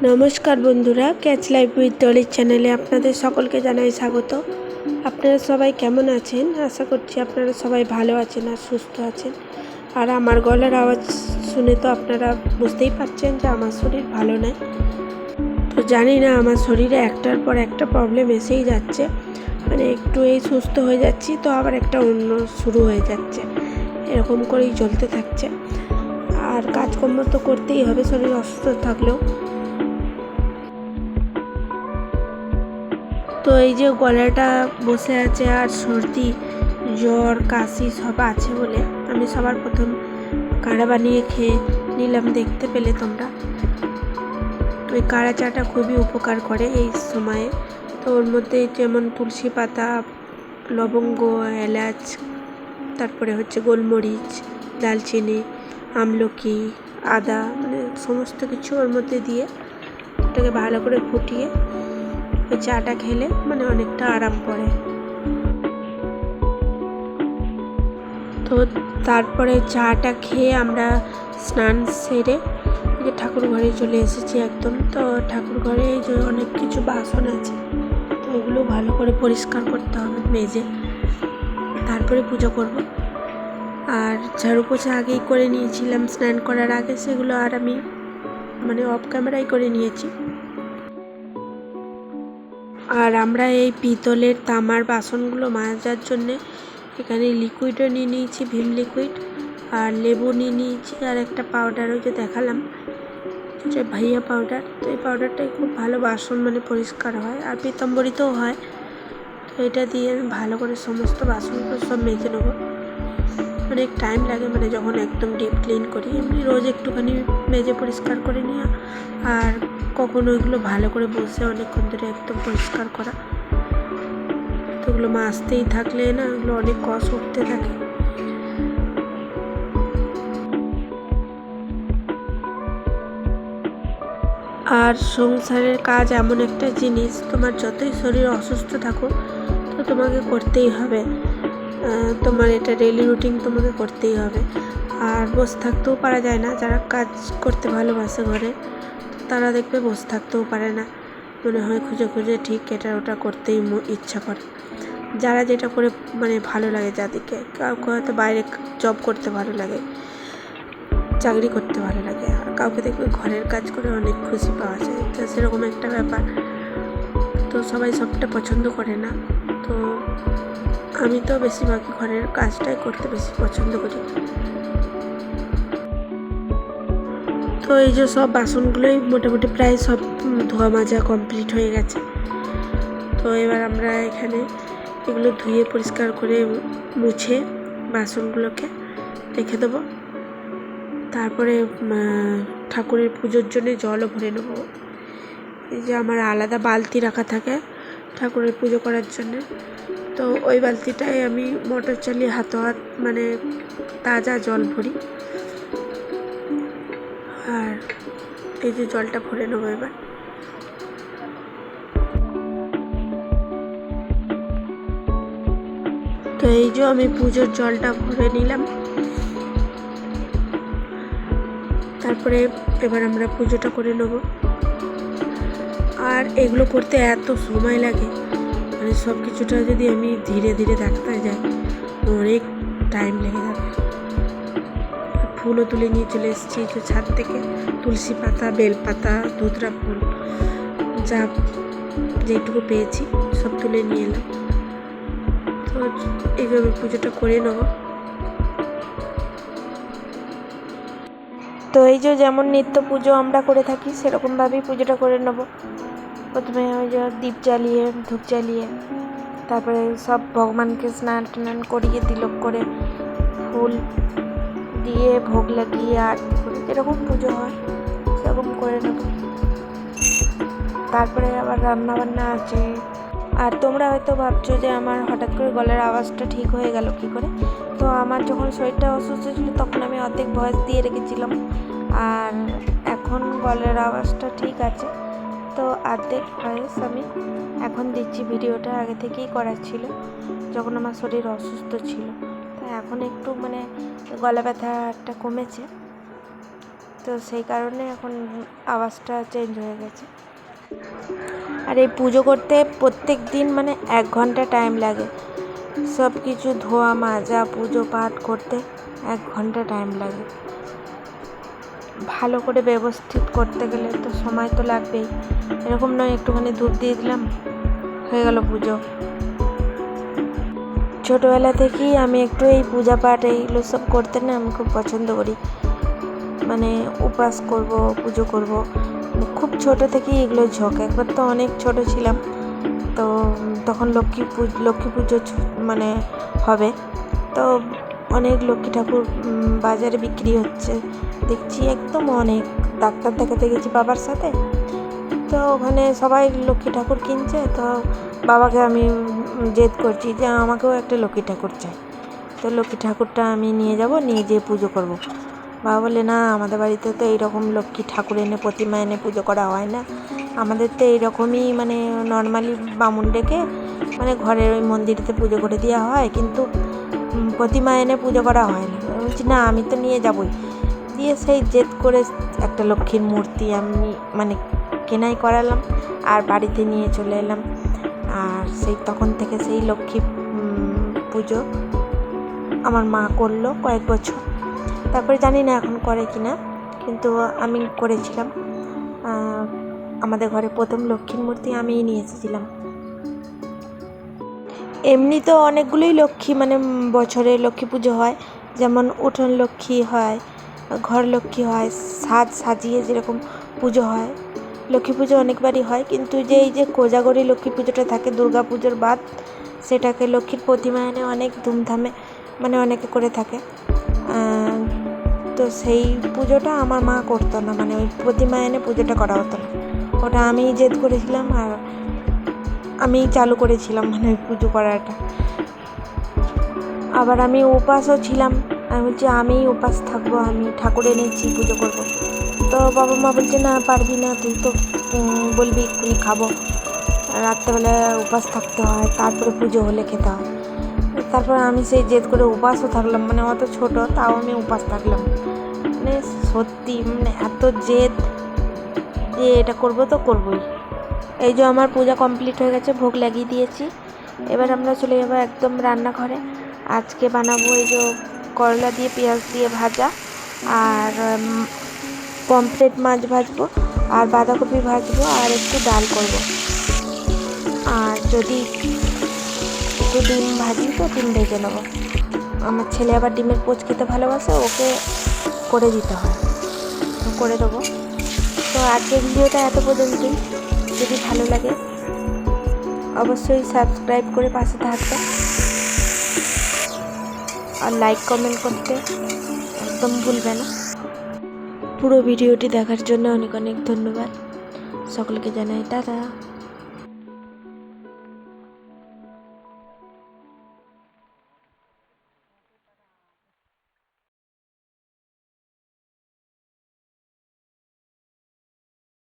নমস্কার বন্ধুরা catch life with ডলির চ্যানেলে আপনাদের সকলকে জানাই স্বাগত। আপনারা সবাই কেমন আছেন? আশা করছি আপনারা সবাই ভালো আছেন আর সুস্থ আছেন। আর আমার গলার আওয়াজ শুনে তো আপনারা বুঝতেই পারছেন যে আমার শরীর ভালো নয় তো জানি না, আমার শরীরে একটার পর একটা প্রবলেম এসেই যাচ্ছে। মানে একটু এই সুস্থ হয়ে যাচ্ছি, তো আবার একটা অন্য শুরু হয়ে যাচ্ছে। এরকম করেই চলতে থাকছে। আর কাজকর্ম তো করতেই হবে, শরীর অসুস্থ থাকলেও। তো এই যে গলাটা বসে আছে আর সর্দি, জ্বর, কাশি সব আছে বলে আমি সবার প্রথম কাড়া বানিয়ে খেয়ে নিলাম দেখতে পেলে তোমরা। তো এই কাড়া চাটা খুবই উপকার করে এই সময়ে। তো ওর মধ্যে যেমন তুলসী পাতা, লবঙ্গ, এলাচ, তারপরে হচ্ছে গোলমরিচ, দালচিনি, আমলকি, আদা মানে সমস্ত কিছু ওর মধ্যে দিয়ে ওটাকে ভালো করে ফুটিয়ে ওই চাটা খেলে মানে অনেকটা আরাম পড়ে তো তারপরে চাটা খেয়ে আমরা স্নান সেরে ঠাকুর ঘরে চলে এসেছি একদম। তো ঠাকুর ঘরে যে অনেক কিছু বাসন আছে, তো ওগুলো ভালো করে পরিষ্কার করতে হবে মেজে। তারপরে পুজো করব। আর ঝাড়ু পোছা আগেই করে নিয়েছিলাম স্নান করার আগে, সেগুলো আর আমি মানে অফ ক্যামেরাই করে নিয়েছি। আর আমরা এই পিতলের তামার বাসনগুলো মাজার জন্যে এখানে লিকুইডও নিয়ে নিয়েছি, ভীম লিকুইড আর লেবু নিয়ে নিয়েছি, আর একটা পাউডারও যে দেখালাম, যে ভাইয়া পাউডার তো এই পাউডারটাই খুব ভালো বাসন মানে পরিষ্কার হয়, আর পিতম্বরিতেও হয়, তো এটা দিয়ে ভালো করে সমস্ত বাসনগুলো সব মেজে নেব। অনেক টাইম লাগে মানে যখন একদম ডিপ ক্লিন করি, এমনি রোজ একটুখানি মেজে পরিষ্কার করে নিয়ে আর কখনো ওইগুলো ভালো করে বসে অনেকক্ষণ ধরে একদম পরিষ্কার করা। তো ওগুলো মাজতেই থাকলে না ওগুলো অনেক কষ উঠতে থাকে। আর সংসারের কাজ এমন একটা জিনিস, তোমার যতই শরীর অসুস্থ থাকো তো তোমাকে করতেই হবে। তোমার এটা ডেলি রুটিন তোমাকে করতেই হবে। আর বসে থাকতেও পারা যায় না। যারা কাজ করতে ভালোবাসে ঘরে, তারা দেখবে বসে থাকতেও পারে না। মনে হয় খুঁজে খুঁজে ঠিক এটা ওটা করতেই ইচ্ছা করে। যারা যেটা করে মানে ভালো লাগে যাদেরকে, কাউকে হয়তো বাইরে জব করতে ভালো লাগে, চাকরি করতে ভালো লাগে। আর কাউকে দেখবে ঘরের কাজ করে অনেক খুশি পাওয়া যায়। তো সেরকম একটা ব্যাপার। তো সবাই সবটা পছন্দ করে না। তো আমি তো বেশিরভাগই ঘরের কাজটাই করতে বেশি পছন্দ করি। তো এই যে সব বাসনগুলোই মোটামুটি প্রায় সব ধোয়া মাজা কমপ্লিট হয়ে গেছে। তো এবার আমরা এখানে এগুলো ধুয়ে পরিষ্কার করে মুছে বাসনগুলোকে রেখে দেবো। তারপরে ঠাকুরের পুজোর জন্য জলও ভরে নেব। এই যে আমার আলাদা বালতি রাখা থাকে ঠাকুরের পুজো করার জন্যে। তো ওই বালতিটায় আমি মোটর চালিয়ে হাতো হাত মানে তাজা জল ভরি। আর এই যে জলটা ভরে নেব এবার। তো এই যে আমি পুজোর জলটা ভরে নিলাম। তারপরে এবার আমরা পুজোটা করে নেব। আর এগুলো করতে এত সময় লাগে। মানে সব কিছুটা যদি আমি ধীরে ধীরে দেখতে যাই অনেক টাইম লেগে যাবে। ফুলও তুলে নিয়ে চলে এসেছি যে ছাদ থেকে। তুলসী পাতা বেলপাতা ধুতরা ফুল, যা যেটুকু পেয়েছি সব তুলে নিয়ে এলাম। তো এইভাবে পুজোটা করে নেব। তো এই যে যেমন নিত্য পুজো আমরা করে থাকি, সেরকমভাবেই পুজোটা করে নেব। প্রথমে ওই যে দীপ জ্বালিয়ে, ধূপ জ্বালিয়ে, তারপরে সব ভগবানকে স্নান টান করিয়ে তিলক করে ফুল দিয়ে ভোগ লাগিয়ে আরতি করে যেরকম পুজো হয়, সেরকম করে নেব। তারপরে আবার রান্না বান্না আছে। আর তোমরা হয়তো ভাবছ যে আমার হঠাৎ করে গলার আওয়াজটা ঠিক হয়ে গেল কী করে? তো আমার যখন শরীরটা অসুস্থ ছিল তখন আমি অর্ধেক ভয়েস দিয়ে রেখেছিলাম। আর এখন গলার আওয়াজটা ঠিক আছে। তো আর্ধেক ভয়েস আমি এখন দিচ্ছি ভিডিওটা, আগে থেকেই করার ছিল। যখন আমার শরীর অসুস্থ ছিল। তো এখন একটু মানে গলা ব্যথাটা কমেছে। তো সেই কারণে এখন আওয়াজটা চেঞ্জ হয়ে গেছে। আর এই পুজো করতে প্রত্যেক দিন মানে এক ঘণ্টা টাইম লাগে। সব কিছু ধোয়া, মাজা, পুজো পাঠ করতে এক ঘণ্টা টাইম লাগে। ভালো করে ব্যবস্থিত করতে গেলে তো সময় তো লাগবেই। এরকম নয়, একটুখানি ধূপ দিয়ে দিলাম, হয়ে গেল পুজো। ছোটোবেলা থেকেই আমি একটু এই পূজা পাঠ, এইগুলো সব করতে না আমি খুব পছন্দ করি। মানে উপাস করব, পুজো করব। খুব ছোট থেকেই এগুলো ঝোঁক। একবার তো অনেক ছোট ছিলাম, তো তখন লক্ষ্মী পুজো লক্ষ্মী পুজো মানে হবে। তো অনেক লক্ষ্মী ঠাকুর বাজারে বিক্রি হচ্ছে। দেখছি একদম অনেক। ডাক্তার দেখাতে গেছি বাবার সাথে। তো ওখানে সবাই লক্ষ্মী ঠাকুর কিনছে। তো বাবাকে আমি জেদ করছি যে আমাকেও একটা লক্ষ্মী ঠাকুর চাই। তো লক্ষ্মী ঠাকুরটা আমি নিয়ে যাব, নিয়ে যেয়ে পুজো করব। বাবা বলে, না, আমাদের বাড়িতে তো এইরকম লক্ষ্মী ঠাকুর এনে প্রতিমা এনে পুজো করা হয় না। আমাদের তো এইরকমই মানে নর্মালি বামুন ডেকে মানে ঘরের ওই মন্দিরেতে পুজো করে দেওয়া হয়, কিন্তু প্রতিমা এনে পুজো করা হয় না। বলছি, না, আমি তো নিয়ে যাবই। দিয়ে সেই জেদ করে একটা লক্ষ্মীর মূর্তি আমি মানে কেনাই করালাম, আর বাড়িতে নিয়ে চলে এলাম। আর সেই তখন থেকে সেই লক্ষ্মী পুজো আমার মা করল কয়েক বছর। তারপরে জানি না এখন করে কি না কিন্তু আমি করেছিলাম। আমাদের ঘরে প্রথম লক্ষ্মীর মূর্তি আমিই নিয়ে এসেছিলাম। এমনি তো অনেকগুলোই লক্ষ্মী মানে বছরে লক্ষ্মী পুজো হয়, যেমন উঠোন লক্ষ্মী হয়, ঘর লক্ষ্মী হয়, সাজ সাজিয়ে যেরকম পুজো হয়। লক্ষ্মী পুজো অনেকবারই হয়, কিন্তু যে এই যে কোজাগরি লক্ষ্মী পুজোটা থাকে, দুর্গা পুজোর বাদ, সেটাকে লক্ষ্মীর প্রতিমা এনে অনেক ধুমধামে মানে অনেকে করে থাকে। তো সেই পুজোটা আমার মা করতো না মানে ওই প্রতিমা এনে পুজোটা করা হতো না। ওটা আমি জেদ করেছিলাম আর আমি চালু করেছিলাম মানে ওই পুজো করাটা। আবার আমি উপাসও ছিলাম, আমি বলছি আমিই উপাস থাকব, আমি ঠাকুর এনেছি, পুজো করব। তো বাবা মা বলছে, না, পারবি না, তুই তো বলবি, এক্ষুনি খাব। রাত্রেবেলা উপাস থাকতে হয়, তারপরে পুজো হলে খেতে হয়। তারপর আমি সেই জেদ করে উপাসও থাকলাম মানে অত ছোট, তাও আমি উপাস থাকলাম। মানে সত্যি মানে এত জেদ যে এটা করব তো করবোই। এই যে আমার পূজা কমপ্লিট হয়ে গেছে, ভোগ লাগিয়ে দিয়েছি। এবার আমরা চলে যাব একদম রান্নাঘরে। আজকে বানাবো এই যে করলা দিয়ে, পেঁয়াজ দিয়ে ভাজা, আর পমফ্রেট মাছ ভাজবো, আর বাঁধাকপি ভাজবো, আর একটু ডাল করব। আর যদি একটু ডিম ভাজি তো ডিম ভেজে নেব। আমার ছেলে আবার ডিমের পোচ খেতে ভালোবাসে, ওকে করে দিতে হয়। করে দেবো। তো আজকের ভিডিওটা এত পর্যন্তই। যদি ভালো লাগে, অবশ্যই সাবস্ক্রাইব করে পাশে থাকবে। আর লাইক কমেন্ট করতে একদম ভুলবে না। পুরো ভিডিওটি দেখার জন্য অনেক অনেক ধন্যবাদ। সকলকে জানাই টাটা।